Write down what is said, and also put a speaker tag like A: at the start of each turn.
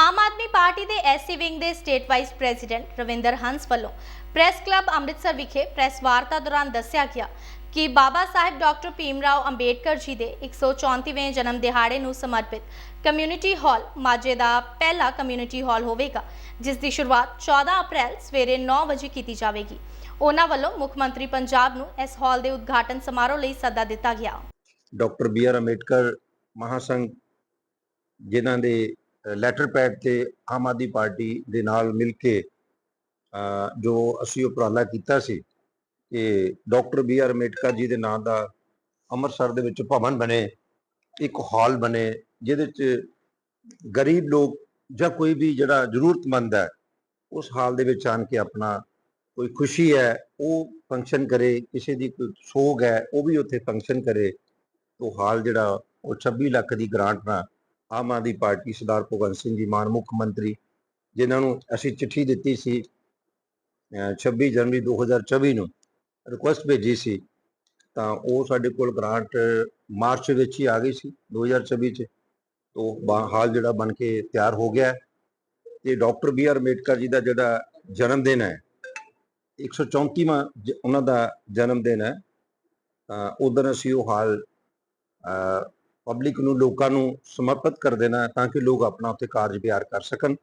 A: ਆਮ Aadmi party ਦੇ SC wing ਦੇ state vice president Ravinder Hans ਵੱਲੋਂ ਪ੍ਰੈਸ ਕਲੱਬ ਅੰਮ੍ਰਿਤਸਰ ਵਿਖੇ ਪ੍ਰੈਸ ਵਾਰਤਾ ਦੌਰਾਨ ਦੱਸਿਆ ਗਿਆ ਕਿ ਬਾਬਾ ਸਾਹਿਬ ਡਾਕਟਰ ਭੀਮਰਾਓ ਅੰਬੇਡਕਰ ਜੀ ਦੇ 134ਵੇਂ ਜਨਮ ਦਿਹਾੜੇ ਨੂੰ ਸਮਰਪਿਤ ਕਮਿਊਨਿਟੀ ਹਾਲ ਮਾਝੇ ਦਾ ਪਹਿਲਾ ਕਮਿਊਨਿਟੀ ਹਾਲ ਹੋਵੇਗਾ, ਜਿਸ ਦੀ ਸ਼ੁਰੂਆਤ 14 ਅਪ੍ਰੈਲ ਸਵੇਰੇ 9 ਵਜੇ ਕੀਤੀ ਜਾਵੇਗੀ। ਉਹਨਾਂ ਵੱਲੋਂ ਮੁੱਖ ਮੰਤਰੀ ਪੰਜਾਬ ਨੂੰ ਇਸ ਹਾਲ ਦੇ ਉਦਘਾਟਨ ਸਮਾਰੋਹ ਲਈ ਸੱਦਾ ਦਿੱਤਾ ਗਿਆ।
B: Doctor B R Ambedkar Mahasangh, ਜਿਨ੍ਹਾਂ ਦੇ ਲੈਟਰ ਪੈਡ ਤੇ ਆਮ ਆਦਮੀ ਪਾਰਟੀ ਦੇ ਨਾਲ ਮਿਲ ਕੇ ਜੋ ਅਸੀਂ ਉਪਰਾਲਾ ਕੀਤਾ ਸੀ ਕਿ doctor B R Ambedkar ji ਦੇ ਨਾਂ ਦਾ ਅੰਮ੍ਰਿਤਸਰ ਦੇ ਵਿੱਚ ਭਵਨ ਬਣੇ, ਇੱਕ ਹਾਲ ਬਣੇ, ਜਿਹਦੇ ਚ ਗਰੀਬ ਲੋਕ ਜਾਂ ਕੋਈ ਵੀ ਜਿਹੜਾ ਜ਼ਰੂਰਤਮੰਦ ਹੈ, ਉਸ ਹਾਲ ਦੇ ਵਿੱਚ ਆਣ ਕੇ ਆਪਣਾ ਕੋਈ ਖੁਸ਼ੀ ਹੈ, ਉਹ ਫੰਕਸ਼ਨ ਕਰੇ, ਕਿਸੇ ਦੀ ਕੋਈ ਸੋਗ ਹੈ, ਉਹ ਵੀ ਉੱਥੇ ਫੰਕਸ਼ਨ ਕਰੇ, ਉਹ ਹਾਲ ਜਿਹੜਾ ਉਹ 26 ਲੱਖ ਦੀ ਗ੍ਰਾਂਟ ਨਾਲ ਆਮ ਆਦਮੀ ਪਾਰਟੀ ਸਰਦਾਰ ਭਗਵੰਤ ਸਿੰਘ ਜੀ, ਮਾਨ ਮੁੱਖ ਮੰਤਰੀ, ਜਿਨ੍ਹਾਂ ਨੂੰ ਅਸੀਂ ਚਿੱਠੀ ਦਿੱਤੀ ਸੀ, ਅਹ 26 ਜਨਵਰੀ 2024 ਨੂੰ ਰਿਕੁਐਸਟ ਭੇਜੀ ਸੀ, ਤਾਂ ਉਹ ਸਾਡੇ ਕੋਲ ਗ੍ਰਾਂਟ ਮਾਰਚ ਵਿੱਚ ਹੀ ਆ ਗਈ ਸੀ 2024 ਚ, ਤੋਂ ਹਾਲ ਜਿਹੜਾ ਬਣ ਕੇ ਤਿਆਰ ਹੋ ਗਿਆ ਹੈ। ਤੇ doctor B R Ambedkar ji ਦਾ ਜਿਹੜਾ ਜਨਮ ਦਿਨ ਹੈ 134ਵਾਂ ਜ- ਉਹਨਾਂ ਦਾ ਜਨਮ ਦਿਨ ਹੈ, ਤਾਂ ਉਦੋਂ ਅਸੀਂ ਉਹ ਹਾਲ ਪਬਲਿਕ ਨੂੰ ਲੋਕਾਂ ਨੂੰ ਸਮਰਪਿਤ ਕਰ ਦੇਣਾ ਤਾਂ ਕਿ ਲੋਕ ਆਪਣਾ ਉੱਥੇ ਕਾਰਜ ਬਿਆਰ ਕਰ ਸਕਣ।